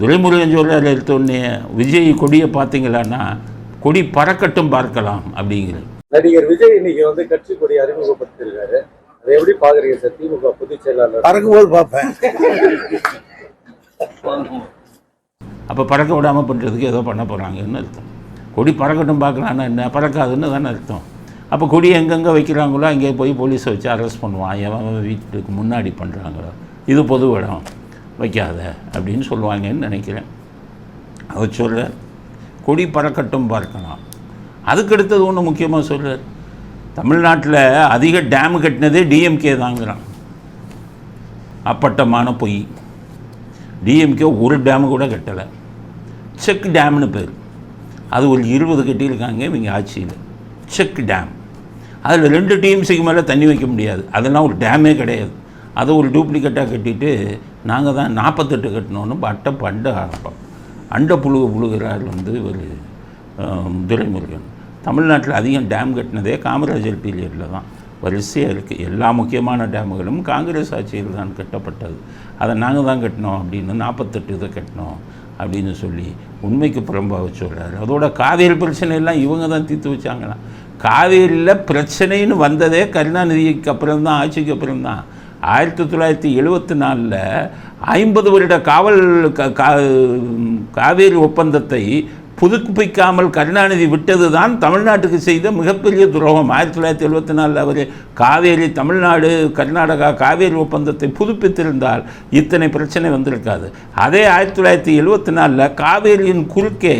துரைமுருகன் சொல்கிறார் எடுத்தோடனே விஜய் கொடியை பார்த்தீங்களான்னா கொடி பறக்கட்டும் பார்க்கலாம் அப்படிங்கிறது நடிகர் விஜய் இன்னைக்கு வந்து கட்சி கொடி அறிமுகப்படுத்திருக்காரு அதை எப்படி பாக்குறீங்க சார்? திமுக பொதுச் செயலாளர். பறக்கும்போது பார்ப்பேன். அப்போ பறக்க விடாமல் பண்ணுறதுக்கு ஏதோ பண்ண போகிறாங்கன்னு அர்த்தம். கொடி பறக்கட்டும் பார்க்கலான்னா என்ன? பறக்காதுன்னு தானே அர்த்தம். அப்போ கொடி எங்கெங்கே வைக்கிறாங்களோ அங்கே போய் போலீஸை வச்சு அரெஸ்ட் பண்ணுவான். எவன் எவன் வீட்டுக்கு முன்னாடி பண்ணுறாங்களோ இது பொது இடம். வைக்காத அப்படின்னு சொல்லுவாங்கன்னு நினைக்கிறேன். அவர் சொல்கிறார் கொடி பறக்கட்டும் பார்க்கலாம். அதுக்கடுத்தது ஒன்று முக்கியமாக சொல்கிறார் தமிழ்நாட்டில் அதிக டேம் கட்டினதே டிஎம்கே தாங்கிறான். அப்பட்டமான பொய். டிஎம்கே ஒரு டேமு கூட கட்டலை. செக் டேம்னு பேர். அது ஒரு இருபது கட்டியிருக்காங்க இவங்க ஆட்சியில். Check dam. அதில் ரெண்டு டிஎம்சிக்கு மேலே தண்ணி வைக்க முடியாது. அதெல்லாம் ஒரு டேமே கிடையாது. அதை ஒரு டூப்ளிகேட்டாக கட்டிட்டு நாங்கள் தான் நாற்பத்தெட்டு கட்டினோன்னு பட்டை பண்ட ஆரம்பம். அண்ட புழுக புழுகிறார் வந்து ஒரு துரைமுருகன். தமிழ்நாட்டில் அதிகம் டேம் கட்டினதே காமராஜர் பீரியடில் தான். வரிசையாக இருக்குது எல்லா முக்கியமான டேமுகளும் காங்கிரஸ் ஆட்சியில் தான் கட்டப்பட்டது. அதை நாங்கள் தான் கட்டினோம் அப்படின்னு நாற்பத்தெட்டு இதை கட்டினோம் அப்படின்னு சொல்லி உண்மைக்கு புறம்பாக சொல்கிறாரு அதோட காவேரி பிரச்சனை எல்லாம் இவங்க தான் தீர்த்து வச்சாங்களாம். காவேரியில் பிரச்சனைன்னு வந்ததே கருணாநிதிக்கு அப்புறம் தான் ஆட்சிக்கு அப்புறம் தான் ஆயிரத்தி தொள்ளாயிரத்தி எழுபத்தி நாலில் ஐம்பது வருட காவல் க- கா- காவேரி ஒப்பந்தத்தை புதுப்பிக்காமல் கருணாநிதி விட்டது தான் தமிழ்நாட்டுக்கு செய்த மிகப்பெரிய துரோகம். ஆயிரத்தி தொள்ளாயிரத்தி எழுபத்தி நாலில் அவர் காவேரி தமிழ்நாடு கர்நாடகா காவேரி ஒப்பந்தத்தை புதுப்பித்திருந்தால் இத்தனை பிரச்சனை வந்திருக்காது. அதே ஆயிரத்தி தொள்ளாயிரத்தி எழுபத்தி நாலில் காவேரியின் குறுக்கே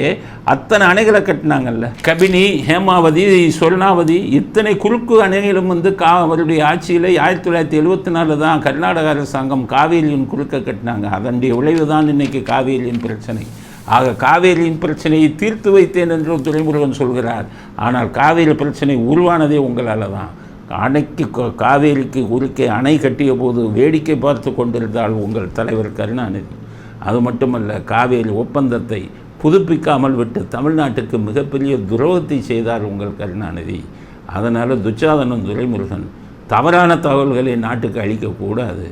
அத்தனை அணைகளை கட்டினாங்கல்ல. கபினி ஹேமாவதி சொர்ணாவதி இத்தனை குறுக்கு அணைகளும் வந்து கா அவருடைய ஆட்சியில் ஆயிரத்தி தொள்ளாயிரத்தி எழுபத்தி நாலில் தான் கர்நாடக அரசாங்கம் காவேரியின் குறுக்க கட்டினாங்க. அதனுடைய விளைவு தான் இன்னைக்கு காவேரியின் பிரச்சனை. ஆக காவேரியின் பிரச்சனையை தீர்த்து வைத்தேன் என்று துரைமுருகன் சொல்கிறார். ஆனால் காவேரி பிரச்சனை உருவானதே உங்களால் தான். அணைக்கு காவேரிக்கு குறுக்கே அணை கட்டிய போது வேடிக்கை பார்த்து கொண்டிருந்தால் உங்கள் தலைவர் கருணாநிதி. அது மட்டுமல்ல காவேரி ஒப்பந்தத்தை புதுப்பிக்காமல் விட்டு தமிழ்நாட்டுக்கு மிகப்பெரிய துரோகத்தை செய்தார் உங்கள் கருணாநிதி. அதனால் துச்சாதனன் துரைமுருகன். தவறான தகவல்களை நாட்டுக்கு அளிக்கக்கூடாது.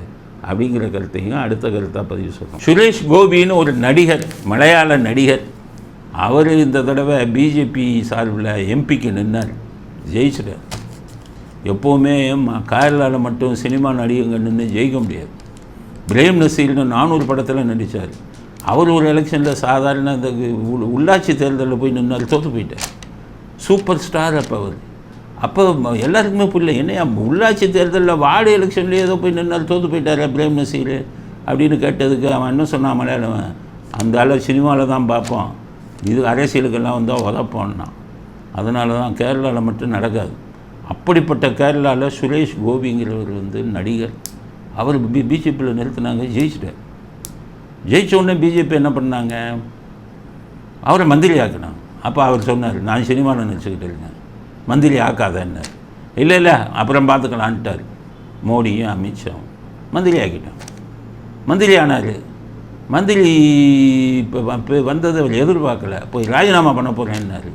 அப்படிங்கிற கருத்தையும் அடுத்த கருத்தாக பதிவு சொல்லணும் சுரேஷ் கோபின்னு ஒரு நடிகர் மலையாள நடிகர் அவர் இந்த தடவை பிஜேபி சார்பில் எம்பிக்கு நின்னார் ஜெயிச்சிட்டார். எப்போவுமே ம- கேரளாவில் மட்டும் சினிமா நடிகங்க நின்று ஜெயிக்க முடியாது. பிரேம் நசீர்னு நானூறு படத்தில் நடித்தார் அவர் ஒரு எலெக்ஷனில் சாதாரண இந்த உள்ளாட்சி தேர்தலில் போய் நின்னார் தோற்று போயிட்டார். சூப்பர் ஸ்டார் அப்போ அவர். அப்போ எல்லாருக்குமே புரியல என்னையா உள்ளாட்சி தேர்தலில் வார்டு எலெக்ஷன்லேயே ஏதோ போய் நின்னார் தோற்று போயிட்டார் பிரேம் நசீர் அப்படின்னு கேட்டதுக்கு அவன் என்ன சொன்னான் மலையாளவன்? அந்த ஆளை சினிமாவில் தான் பார்ப்போம். இது அரசியலுக்கெல்லாம் வந்தால் உதப்போன்னா அதனால தான் கேரளாவில் மட்டும் நடக்காது. அப்படிப்பட்ட கேரளாவில் சுரேஷ் கோபிங்கிறவர் வந்து நடிகர். அவர் பி பிஜேபியில் நிறுத்தினாங்க ஜெயிச்சிட்டார். ஜெயிச்ச உடனே பிஜேபி என்ன பண்ணாங்க? அவரை மந்திரி ஆக்கினாங்க அப்போ அவர் சொன்னார் நான் சினிமாவில் நினச்சிக்கிட்டு இருக்கேன். மந்திரி ஆக்காதன்னார். இல்லை இல்லை அப்புறம் பார்த்துக்கலான்ட்டார். மோடியும் அமித்ஷாவும். மந்திரி ஆக்கிட்டான் மந்திரி ஆனார். மந்திரி இப்போ வந்ததை அவர் எதிர்பார்க்கல. போய் ராஜினாமா பண்ண போகிறேன்னாரு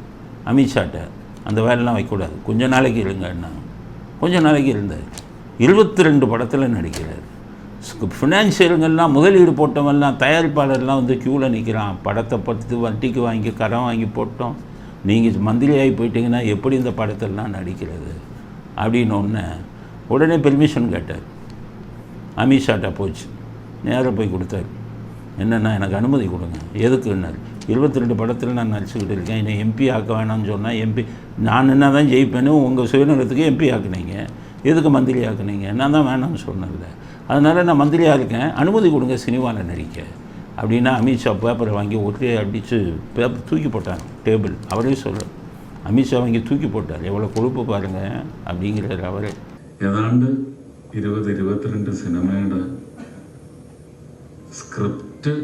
அமித்ஷாட்ட. அந்த வேலைலாம் வைக்கக்கூடாது. கொஞ்ச நாளைக்கு இருங்கன்னா கொஞ்ச நாளைக்கு இருந்தார். இருபத்தி ரெண்டு படத்தில் நடிக்கிறார். ஃபினான்ஷியலுங்கெல்லாம் முதலீடு போட்டவெல்லாம் தயாரிப்பாளர்லாம் வந்து க்யூவில் நிற்கிறான் படத்தை பத்து வட்டிக்கு வாங்கி கடன் வாங்கி போட்டோம். நீங்கள் மந்திரியாகி போயிட்டீங்கன்னா எப்படி இந்த படத்தெல்லாம் நடிக்கிறது? அப்படின்னு ஒன்று உடனே பெர்மிஷன் கேட்டார். அமித்ஷாட்ட போச்சு. நேராக போய் கொடுத்தாரு. என்னென்னா எனக்கு அனுமதி கொடுங்க. எதுக்குன்னாரு இருபத்தி ரெண்டு படத்தில் நான் நடிச்சுக்கிட்டு இருக்கேன். என்னை எம்பி ஆக்க வேணாம்னு சொன்னால் எம்பி நான் என்ன தான் ஜெயிப்பேன்னு உங்கள் சுயநலத்துக்கு எம்பி ஆக்குனீங்க. எதுக்கு மந்திரி ஆக்குனீங்க? நான் தான் வேணாம்னு சொன்னதில்ல அதனால் நான் மந்திரியாக இருக்கேன். அனுமதி கொடுங்க சினிமாவில் நடிக்க. அப்படின்னா அமித்ஷா பேப்பரை வாங்கி ஒரே அடித்து பேப்பர் தூக்கி போட்டாங்க டேபிள் அவரே சொல்ல அமித்ஷா வாங்கி தூக்கி போட்டார் எவ்வளோ கொழுப்பு பாருங்கள் அப்படிங்கிறார் அவரே ഏതാണ്ട് ഇരുപത് ഇരുപത്തിരണ്ട് സിനിമയുടെ സ്ക്രിപ്റ്റ്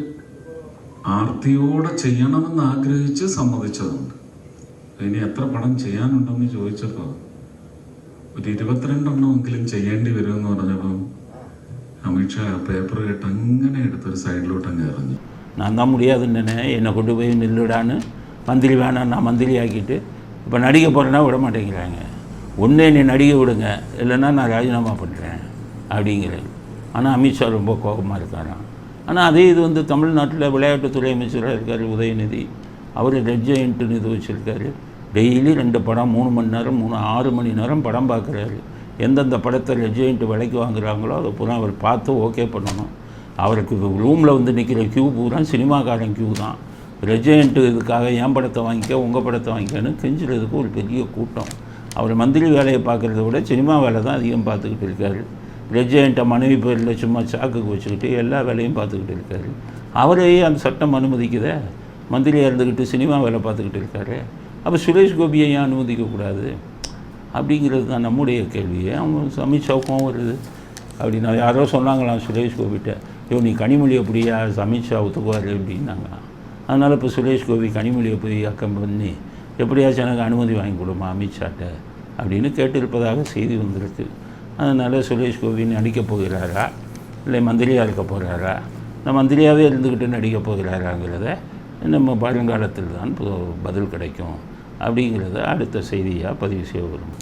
ആർത്തിയോടെ ചെയ്യണമെന്ന് ആഗ്രഹിച്ച് സമ്മതിച്ചതുണ്ട് ഇനി എത്ര പടം ചെയ്യാനുണ്ടെന്ന് ചോദിച്ചപ്പോൾ ഒരു ഇരുപത്തിരണ്ടെണ്ണമെങ്കിലും ചെയ്യേണ്ടി വരുമെന്ന് പറഞ്ഞപ്പോൾ അമിത്ഷാ ആ പേപ്പർ കേട്ട് അങ്ങനെ എടുത്തൊരു സൈഡിലോട്ട് അങ്ങ് എറിഞ്ഞു நான் தான் முடியாதுன்னு என்னை கொண்டு போய் நில்லுடான்னு மந்திரி வேணாம் நான் மந்திரி ஆக்கிட்டு இப்போ நடிக்க போகிறேன்னா விட மாட்டேங்கிறாங்க ஒன்றே நீ நடிக்க விடுங்க இல்லைன்னா நான் ராஜினாமா பண்ணுறேன் அப்படிங்கிறேன் ஆனால் அமித்ஷா ரொம்ப கோபமாக இருக்காராம் ஆனால் அதே இது வந்து தமிழ்நாட்டில் விளையாட்டுத்துறை அமைச்சராக இருக்கார் உதயநிதி அவர் ரெட்ஜெயின்ட்டுன்னு இது வச்சுருக்காரு டெய்லி ரெண்டு படம் மூணு மணி நேரம் மூணு ஆறு மணி நேரம் படம் பார்க்குறாரு எந்தெந்த படத்தை ரெட்ஜெயின்ட் விலைக்கு வாங்குறாங்களோ அதை பூரா அவர் பார்த்து ஓகே பண்ணணும். அவருக்கு ரூமில் வந்து நிற்கிற க்யூ பூரா சினிமாக்காரன் க்யூ தான். ரெஜெயண்ட்டு இதுக்காக என் படத்தை வாங்கிக்க உங்கள் படத்தை வாங்கிக்கன்னு கெஞ்சுறதுக்கு ஒரு பெரிய கூட்டம். அவர் மந்திரி வேலையை பார்க்குறத விட சினிமா வேலை தான் அதிகம் பார்த்துக்கிட்டு இருக்காரு. ரெஜெயண்ட்டை மனைவி பேரில் சும்மா சாக்குக்கு வச்சுக்கிட்டு எல்லா வேலையும் பார்த்துக்கிட்டு இருக்காரு. அவரையே அந்த சட்டம் அனுமதிக்குதே? மந்திரியாக இருந்துக்கிட்டு சினிமா வேலை பார்த்துக்கிட்டு இருக்காரு. அப்போ சுரேஷ் கோபியை ஏன் அனுமதிக்கக்கூடாது? அப்படிங்கிறது தான் நம்முடைய கேள்வியை. அவங்க அமித்ஷாவுக்கும் வருது அப்படின்னா யாரோ சொன்னாங்களாம் சுரேஷ் கோபிட்ட. ஐயோ நீ கனிமொழி அப்படியா? அமித்ஷா ஒத்துக்குவார் அப்படின்னாங்களாம். அதனால் இப்போ சுரேஷ் கோபி கனிமொழியை போய் அக்கம் பண்ணி எப்படியாச்சும் எனக்கு அனுமதி வாங்கி கொடுமா அமித்ஷாட்ட அப்படின்னு கேட்டிருப்பதாக செய்தி வந்திருக்கு. அதனால் சுரேஷ் கோபி நடிக்கப் போகிறாரா? இல்லை மந்திரியாக இருக்க போகிறாரா இந்த மந்திரியாகவே இருந்துக்கிட்டு நடிக்கப் போகிறாராங்கிறத நம்ம வருங்காலத்தில் தான் பதில் கிடைக்கும் அப்படிங்கிறத அடுத்த செய்தியாக பதிவு செய்ய வரும்